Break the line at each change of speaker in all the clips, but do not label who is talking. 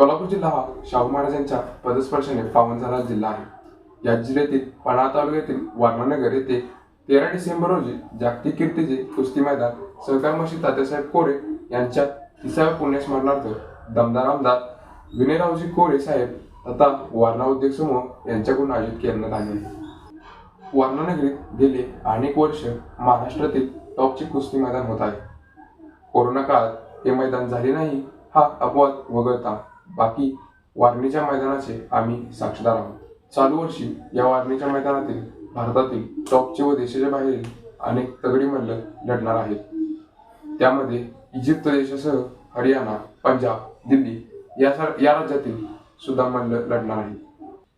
कोल्हापूर जिल्हा हा शाहू महाराजांच्या पदस्पर्शाने पावन झाला जिल्हा आहे. या जिल्ह्यातील पणा तालुक्यातील वारणानगर येथे तेरा डिसेंबर रोजी जागतिक कीर्तीचे कुस्ती मैदान सहकार मशी तात्यासाहेब कोरे यांच्या तिसाव्या पुण्यस्मरणार्थ दमदार आमदार विनयरावजी कोरे साहेब तथा वारणा उद्योग समूह यांच्याकडून आयोजित करण्यात आले. वारणानगरीत गेले अनेक वर्ष महाराष्ट्रातील टॉपचे कुस्ती मैदान होत आहे. कोरोना काळात हे मैदान झाले नाही हा अपवाद वगळता बाकी वारणीच्या मैदानाचे आम्ही साक्षीदार आहोत. चालू वर्षी या वारणीच्या मैदानातील भारतातील टॉपचे व देशाच्या बाहेरील अनेक तगडी मल्ल लढणार आहेत. त्यामध्ये इजिप्त देशासह हरियाणा पंजाब दिल्ली या या राज्यातील सुद्धा मल्ल लढणार आहेत.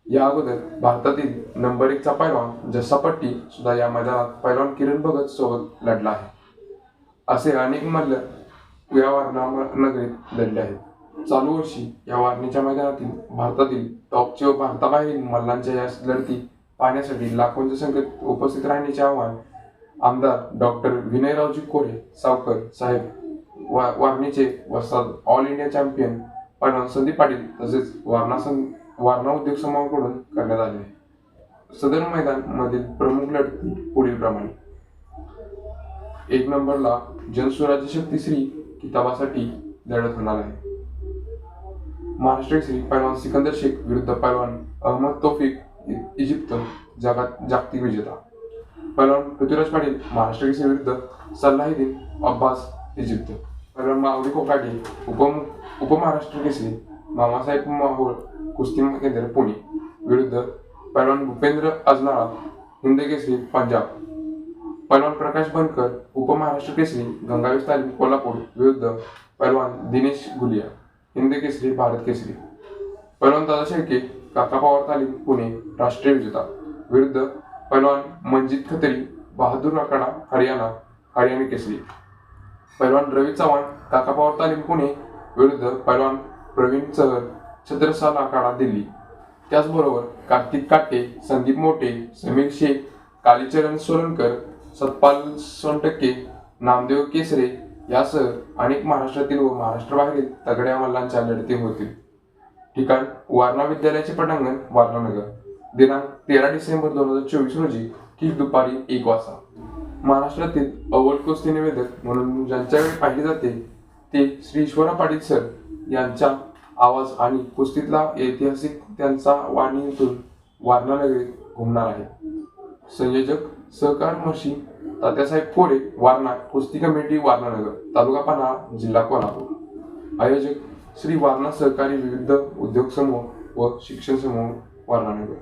या अगोदर भारतातील नंबर एकचा पैलवान जसापट्टी सुद्धा या मैदानात पैलवान किरण भगत सोबत लढला आहे. असे अनेक मल्ल या वारणा नगरीत लढले आहेत. चालू वर्षी या वारणीच्या मैदानातील भारतातील टॉपचे व भारताबाहेरील मल्लांच्या या लढती पाहण्यासाठी लाखोंच्या संख्येत उपस्थित राहण्याचे आवाहन आमदार डॉक्टर विनयरावजी कोरे सावकर साहेब वा वारणीचे वस्ताद ऑल इंडिया चॅम्पियन पैलवान संदीप पाटील तसेच वारणा सं वारणा उद्योग समूहाकडून करण्यात आले सदर मैदान मधील प्रमुख लढती पुढील प्रमाणे. एक नंबरला जनस्वराज्य शक्ती श्री किताबासाठी लढत होणार आहे. महाराष्ट्र श्री पैलवान सिकंदर शेख विरुद्ध पैलवान अहमद तोफिक इ- इजिप्त जगात जागतिक विजेता पैलवान पृथ्वीराज पाटील महाराष्ट्र केसरी विरुद्ध सल्लाहिद्दीन अब्बास इजिप्त पैलवान माऊली कोकाटे उप उपमहाराष्ट्र केसरी मामासाहेब माहोळ कुस्ती केंद्र पुणे विरुद्ध पैलवान भूपेंद्र अजनाळा हिंद केसरी पंजाब पैलवान प्रकाश बनकर उपमहाराष्ट्र केसरी गंगावेश तालीम कोल्हापूर विरुद्ध पैलवान दिनेश गुलिया हिंद केसरी भारत केसरी. पैलवान दादा शेळके काका पवार तालीम पुणे राष्ट्रीय विजेता. विरुद्ध पैलवान मंजित खत्री बहादूर आखाडा हरियाणा हरियाणा केसरी. पैलवान रवी चव्हाण काका पवार तालीम पुणे. विरुद्ध पैलवान प्रवीण चहर छत्रसाल आखाडा दिल्ली. त्याचबरोबर कार्तिक काटे संदीप मोठे समीर शेख कालीचरण सोलनकर सतपाल सोनटक्के नामदेव केसरे यासह अनेक महाराष्ट्रातील व महाराष्ट्राबाहेरील तगड्या मल्लांच्या लढती होतील. ठिकाण वारणा विद्यालयाचे पटांगण वारणानगर दिनांक तेरा डिसेंबर दोन हजार चोवीस रोजी ठीक दुपारी एक वाजता. महाराष्ट्रातील अव्वल कुस्ती निवेदक म्हणून ज्यांच्याकडे पाहिले जाते ते श्री ईश्वरा पाटील सर यांचा आवाज आणि कुस्तीतला ऐतिहासिक त्यांचा वाणीतून वारणानगरीत घुमणार आहे. संयोजक सहकार मशी तात्यासाहेब कोडे वारणा कुस्ती कमिटी वारणानगर तालुका पन्हाळा जिल्हा कोल्हापूर. आयोजक श्री वारणा सहकारी विविध उद्योग समूह व शिक्षण समूह वारणानगर.